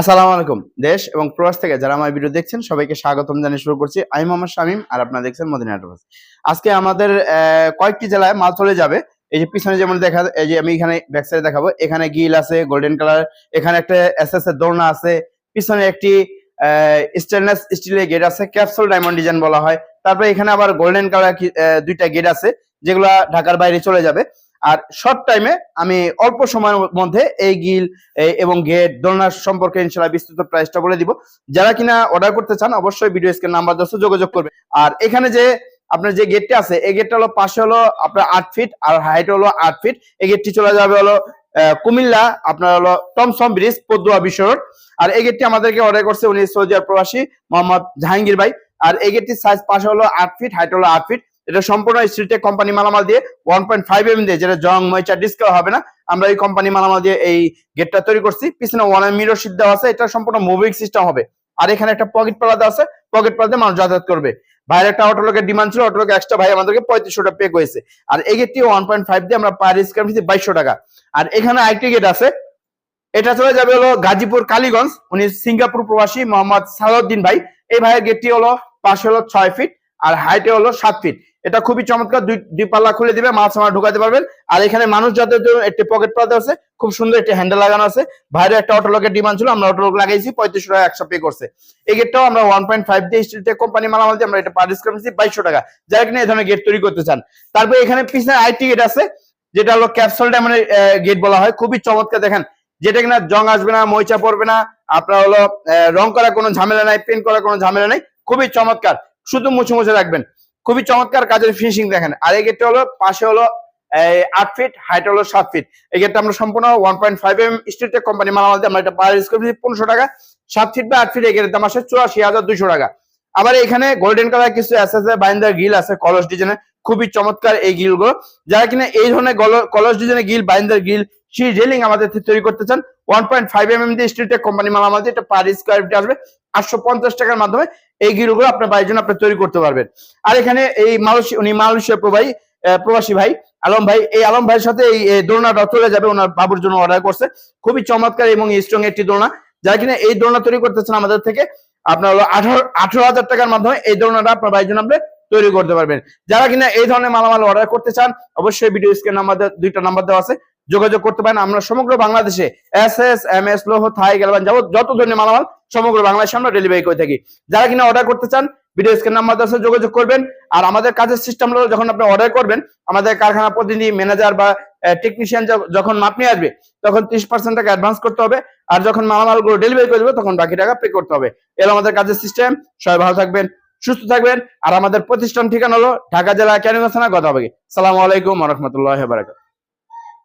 আসসালামু আলাইকুম, দেশ এবং প্রবাস থেকে যারা আমার ভিডিও দেখছেন, সবাইকে স্বাগতম জানিয়ে শুরু করছি। আমি মোহাম্মদ শামিম আর আপনারা দেখছেন মদিনা আটোবাস আজকে আমাদের কয়েকটি জেলায় মাল চলে যাবে। এই যে পিছনে যেমন দেখা, এই যে আমি এখানে ব্যাক সাইডে দেখাবো, এখানে গিল আছে গোল্ডেন কালার এখানে একটা এস এস এর দোলনা আছে, পিছনে একটি স্টেনলেস স্টিলের গেট আছে ক্যাপসুল ডায়মন্ড ডিজাইন বলা হয়। তারপরে এখানে আবার গোল্ডেন কালার দুইটা গেট আছে, যেগুলা ঢাকার বাইরে চলে যাবে। আর শর্ট টাইমে আমি অল্প সময়ের মধ্যে এই গিল এবং গেট দোলনার সম্পর্কে ইনশাল্লাহ বিস্তৃত প্রাইসটা বলে দিব। যারা কিনা অর্ডার করতে চান, অবশ্যই ভিডিও স্ক্রিন নাম্বার দশ যোগাযোগ করবে। আর এখানে যে আপনার যে গেটটা আছে, এই গেটটা হলো, পাশে হলো আপনার আট ফিট আর হাইট হলো আট ফিট এই গেটটি চলে যাবে হলো কুমিল্লা, আপনার হলো টমসম ব্রিজ পদুয়া বিশ্ব রোড আর এই গেটটি আমাদেরকে অর্ডার করছে উনি সৌদি আরব প্রবাসী মোহাম্মদ জাহাঙ্গীর ভাই। আর এই গেটটির সাইজ পাশে হলো আট ফিট হাইট হলো আট ফিট এটা সম্পূর্ণ স্টিলটেক কোম্পানি মালামাল দিয়ে ওয়ান পয়েন্ট ফাইভ এম দিয়ে, যেটা জং ময়চা ডিসকাল হবে না। আমরা এই কোম্পানি মালামাল দিয়ে এই গেটটা তৈরি করছি। পিছনে ওয়ান মিরর সিট দেওয়া আছে, এটা সম্পূর্ণ মুভিং সিস্টেম হবে। আর এখানে একটা পকেট পালা দেওয়া আছে পকেট পালাতে মানুষ যাতায়াত করবে। ভাইয়ের একটা অটোলোকের ডিমান্ড ছিল অটোলোকে এক্সট্রা ভাই আমাদেরকে পঁয়ত্রিশশো টাকা পে করেছে। আর এই গেটটি ওয়ান পয়েন্ট ফাইভ দিয়ে আমরা পার স্কোয়ার ফিট বাইশশো টাকা। আর এখানে আরেকটি গেট আছে, এটা চলে যাবে হলো গাজীপুর কালীগঞ্জ। উনি সিঙ্গাপুর প্রবাসী, মোহাম্মদ সালাউদ্দিন ভাই। এই ভাইয়ের গেটটি হলো পাশে হলো ছয় ফিট আর হাইটে হলো সাত ফিট এটা খুবই চমৎকার। দুই দুই পাল্লা খুলে দিবে, মাছ আমার ঢুকাতে পারবেন। আর এখানে মানুষ যাতে একটি পকেট পাতে আছে, খুব সুন্দর একটি হ্যান্ডেল লাগানো আছে। বাইরে একটা অটোলকের ডিমান্ড ছিল, আমরা অটোলক লাগাইছি, পঁয়ত্রিশশো টাকা একশো পে করছে। এই গেটটাও আমরা ওয়ান পয়েন্ট ফাইভ দিয়ে স্টিল টেক কোম্পানি মালামাল দিয়ে আমরা এটা পার ফিট বাইশশো টাকা। যারা কিনা এই ধরনের গেট তৈরি করতে চান। তারপরে এখানে পিছনে আইটি গেট আছে, যেটা হলো ক্যাপসুল ডায়মন্ডের গেট বলা হয়। খুবই চমৎকার, দেখেন। যেটা কিনা জং আসবে না মইচা পড়বে না, আপনার হলো রং করা কোনো ঝামেলা নাই পেন্ট করার কোনো ঝামেলা নাই, খুবই চমৎকার। শুধু মুছে মুছে রাখবেন। খুবই চমৎকার কাজের ফিনিশিং দেখেন। আর এই গেটটা হলো, পাশে হলো আট ফিট হাইট হলো সাত ফিট এই গেটটা আমরা সম্পূর্ণ one point five M steeltech company মালামাল দিয়ে আমরা এটা পার স্কোয়ার পনেরোশো টাকা। সাত ফিট বা আট ফিট এই গেটের দাম আসে চুরাশি হাজার দুইশো টাকা। আবার এখানে গোল্ডেন কালার কিছু এস বাইন্দার গিল আছে, কলস ডিজাইনের খুবই চমৎকার এই গিলগুলো। যারা কিনা এই ধরনের কলস ডিজাইনের গিল বাইন্দার গিল সেই রেলিং আমাদের তৈরি করতে চান one point five M M দিয়ে স্টিলটেক কোম্পানি মালামাল দিয়ে এটা পার স্কোয়ার ফিট আসবে। আটশো পঞ্চাশ টাকার মাধ্যমে এই গিলগুলো আপনার বাড়ির জন্য আপনি তৈরি করতে পারবেন। আর এখানে এই মালয়েশিয়া উনি মালয়েশিয়া প্রবাসী ভাই, আলম ভাই, এই আলম ভাইয়ের সাথে এই দোলনাটা চলে যাবে, ওনার বাবুর জন্য অর্ডার করছে। খুবই চমৎকার এবং স্ট্রং একটি দোলনা। যারা কিনা এই দোলনা তৈরি করতেছেন আমাদের থেকে, আপনার হলো আঠারো হাজার টাকার মাধ্যমে এই দোলনাটা আপনার বাড়ির জন্য আপনি তৈরি করতে পারবেন। যারা কিনা এই ধরনের মালামাল অর্ডার করতে চান, অবশ্যই ভিডিও স্ক্রিন নাম্বার দুইটা নাম্বার দেওয়া আছে, যোগাযোগ করতে পারেন। আমরা সমগ্র বাংলাদেশে এস এস এম এস লোহ, থাই, গেলবান যাবত যত ধরনের মালামাল সমগ্র বাংলাদেশে আমরা ডেলিভারি করে থাকি। যারা কিনা অর্ডার করতে চান ভিডিও স্ক্রিন নাম্বার আছে যোগাযোগ করবেন। আর আমাদের কাজের সিস্টেম হলো যখন আপনি অর্ডার করবেন, আমাদের কারখানা প্রতিনিধি ম্যানেজার বা টেকনিশিয়ান যখন মাপ নিয়ে আসবে, তখন ত্রিশ পার্সেন্ট টাকা অ্যাডভান্স করতে হবে। আর যখন মালামালগুলো ডেলিভারি করে দেবে, তখন বাকি টাকা পে করতে হবে। এর আমাদের কাজের সিস্টেম সবাই ভালো থাকবেন, সুস্থ থাকবেন। আর আমাদের প্রতিষ্ঠান ঠিকানা হলো ঢাকা জেলা ক্যানিগঞ্জ থানা গদাবাগি সালামু আলাইকুম রহমতুল্লাহ বারাকাত